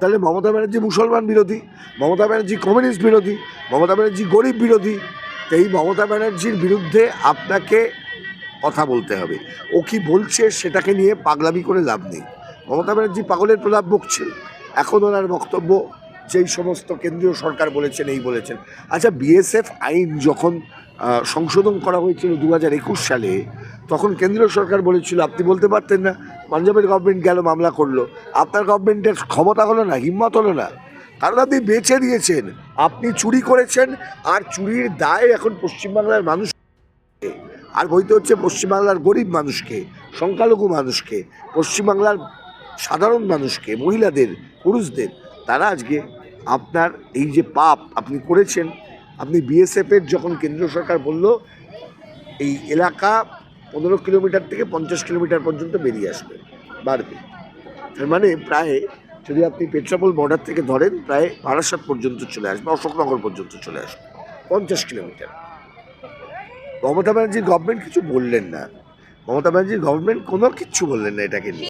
তাহলে মমতা ব্যানার্জি মুসলমান বিরোধী, মমতা ব্যানার্জি কমিউনিস্ট বিরোধী, মমতা ব্যানার্জি গরিব বিরোধী এই মমতা ব্যানার্জির বিরুদ্ধে আপনাকে কথা বলতে হবে। ও কি বলছে সেটাকে নিয়ে পাগলামি করে লাভ নেই। মমতা ব্যানার্জি পাগলের প্রলাপ বকছেন। এখন ওনার বক্তব্য, যেই সমস্ত কেন্দ্রীয় সরকার বলেছেন, এই বলেছেন। আচ্ছা বিএসএফ আইন যখন সংশোধন করা হয়েছিল দু হাজার একুশ সালে তখন কেন্দ্রীয় সরকার বলেছিল, আপনি বলতে পারতেন না, পাঞ্জাবের গভর্নমেন্ট গেল, মামলা করল। আপনার গভর্নমেন্টের ক্ষমতা হলো না, হিম্মত হলো না। কারণ আপনি বেছে দিয়েছেন আপনি চুরি করেছেন, আর চুরির দায় এখন পশ্চিমবাংলার মানুষ আর বইতে হচ্ছে পশ্চিমবাংলার গরিব মানুষকে, সংখ্যালঘু মানুষকে, পশ্চিমবাংলার সাধারণ মানুষকে, মহিলাদের, পুরুষদের। তারা আজকে আপনার এই যে পাপ আপনি করেছেন, আপনি বিএসএফের যখন কেন্দ্রীয় সরকার বলল, এই এলাকা পনেরো কিলোমিটার থেকে পঞ্চাশ কিলোমিটার পর্যন্ত বেরিয়ে আসবে বাড়বে তার মানে প্রায় যদি আপনি পেট্রাপোল বর্ডার থেকে ধরেন, প্রায় বারাসাত পর্যন্ত চলে আসবে, অশোকনগর পর্যন্ত চলে আসবে, পঞ্চাশ কিলোমিটার। মমতা ব্যানার্জির গভর্নমেন্ট কিছু বললেন না। মমতা ব্যানার্জির গভর্নমেন্ট কোনো কিচ্ছু বললেন না এটাকে নিয়ে।